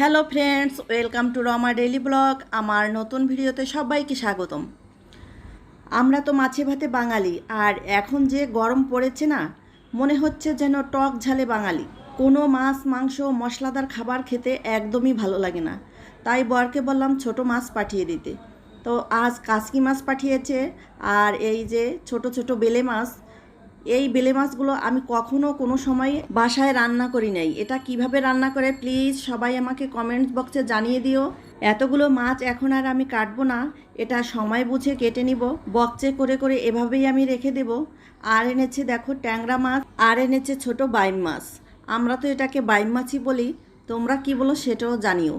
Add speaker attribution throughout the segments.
Speaker 1: Hello friends, welcome to Rama daily blog. আমার নতুন ভিডিওতে সবাইকে স্বাগতম। আমরা তো মাছে ভাতে বাঙালি, আর এখন যে গরম পড়েছে না, মনে হচ্ছে যেন টক ঝালে বাঙালি। কোনো মাছ, মাংস, মশলাদার খাবার খেতে একদমই ভালো লাগে না। তাই বরকে বললাম ছোট মাছ পাঠিয়ে দিতে। তো আজ কাসকি মাছ পাঠিয়েছে, আর এই যে ছোট ছোট বেলে মাছ এই বেলে মাছগুলো আমি কখনো কোনো সময় বাসায় রান্না করি নাই। এটা কীভাবে রান্না করে প্লিজ সবাই আমাকে কমেন্ট বক্সে জানিয়ে দিও। এতগুলো মাছ এখন আর আমি কাটবো না, এটা সময় বুঝে কেটে নিব। বক্সে করে করে এভাবেই আমি রেখে দেব। আর এনেছে দেখো ট্যাংরা মাছ, আর এনেছে ছোট বাইম মাছ। আমরা তো এটাকে বাইম মাছই বলি, তোমরা কি বলো সেটাও জানিও।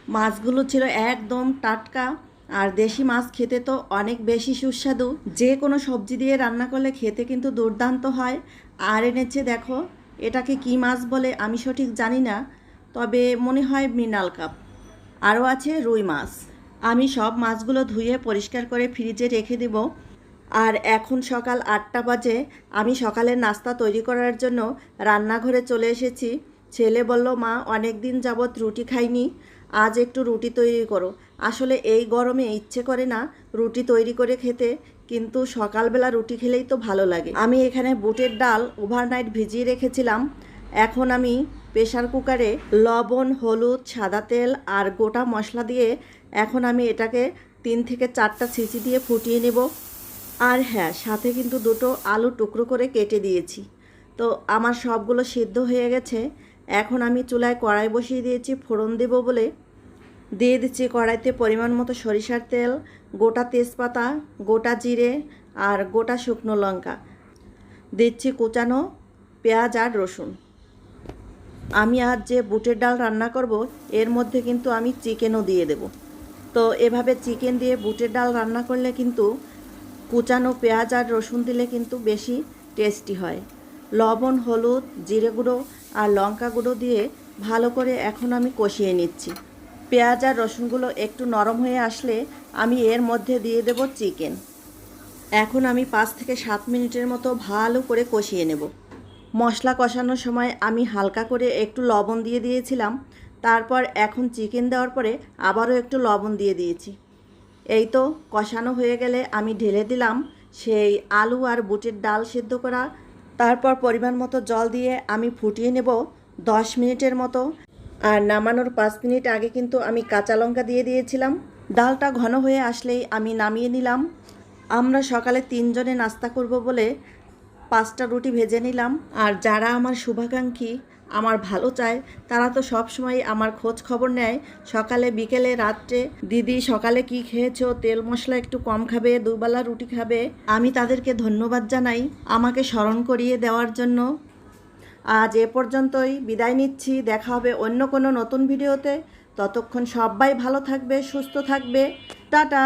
Speaker 1: মাছগুলো ছিল একদম টাটকা। আর দেশি মাছ খেতে তো অনেক বেশি সুস্বাদু। যে কোনো সবজি দিয়ে রান্না করলে খেতে কিন্তু দুর্দান্ত হয়। আর এনেছে দেখো, এটাকে কি মাছ বলে আমি সঠিক জানি না, তবে মনে হয় মৃণাল কাপ। আরও আছে রুই মাছ। আমি সব মাছগুলো ধুয়ে পরিষ্কার করে ফ্রিজে রেখে দেব। আর এখন সকাল আটটা বাজে, আমি সকালের নাস্তা তৈরি করার জন্য রান্নাঘরে চলে এসেছি। ছেলে বলল, মা অনেক দিন যাবৎ রুটি খাইনি, আজ একটু রুটি তৈরি করো। আসলে এই গরমে ইচ্ছে করে না রুটি তৈরি করে খেতে, কিন্তু সকালবেলা রুটি খেলেই তো ভালো লাগে। আমি এখানে বুটের ডাল ওভারনাইট ভিজিয়ে রেখেছিলাম। এখন আমি প্রেশার কুকারে লবণ, হলুদ, সাদা তেল আর গোটা মশলা দিয়ে এখন আমি এটাকে তিন থেকে চারটা ছিচি দিয়ে ফুটিয়ে নেব। আর হ্যাঁ সাথে কিন্তু দুটো আলু টুকরো করে কেটে দিয়েছি। তো আমার সবগুলো সিদ্ধ হয়ে গেছে। এখন আমি চুলায় কড়াই বসিয়ে দিয়েছি, ফোড়ন দেব বলে। দিয়ে দিচ্ছি কড়াইতে পরিমাণ মতো সরিষার তেল, গোটা তেজপাতা, গোটা জিরে আর গোটা শুকনো লঙ্কা। দিচ্ছি কুচানো পেঁয়াজ আর রসুন। আমি আজ যে বুটের ডাল রান্না করব, এর মধ্যে কিন্তু আমি চিকেনও দিয়ে দেব। তো এভাবে চিকেন দিয়ে বুটের ডাল রান্না করলে কিন্তু কুচানো পেঁয়াজ আর রসুন দিলে কিন্তু বেশি টেস্টি হয়। লবণ, হলুদ, জিরে গুঁড়ো আর লঙ্কা গুঁড়ো দিয়ে ভালো করে এখন আমি কষিয়ে নিচ্ছি। পেঁয়াজ আর রসুনগুলো একটু নরম হয়ে আসলে আমি এর মধ্যে দিয়ে দেব চিকেন। এখন আমি পাঁচ থেকে সাত মিনিটের মতো ভালো করে কষিয়ে নেব। মশলা কষানোর সময় আমি হালকা করে একটু লবণ দিয়ে দিয়েছিলাম। তারপর এখন চিকেন দেওয়ার পরে আবারও একটু লবণ দিয়ে দিয়েছি। এই তো কষানো হয়ে গেলে আমি ঢেলে দিলাম সেই আলু আর বুটের ডাল সেদ্ধ করা তারপর পরিমাণ মতো জল দিয়ে আমি ফুটিয়ে নেব দশ মিনিটের মতো। আর নামানোর পাঁচ মিনিট আগে কিন্তু আমি কাঁচা লঙ্কা দিয়ে দিয়েছিলাম। ডালটা ঘন হয়ে আসলেই আমি নামিয়ে নিলাম। আমরা সকালে তিনজনে নাস্তা করব বলে পাঁচটা রুটি ভেজে নিলাম। আর যারা আমার শুভাকাঙ্ক্ষী আমার ভালো চায়। তারা তো সব সময় আমার খোঁজ খবর নেয়। সকালে, বিকেলে, রাত্রে। দিদি, সকালে কি খেয়েছো? তেল মশলা একটু কম খাবে, দুবেলা রুটি খাবে। আমি তাদেরকে ধন্যবাদ জানাই আমাকে স্মরণ করিয়ে দেওয়ার জন্য। আজ এ পর্যন্তই। বিদায় নিচ্ছি। দেখা হবে অন্য কোনো নতুন ভিডিওতে। ততক্ষণ সবাই ভালো থাকবে, সুস্থ থাকবে। টাটা!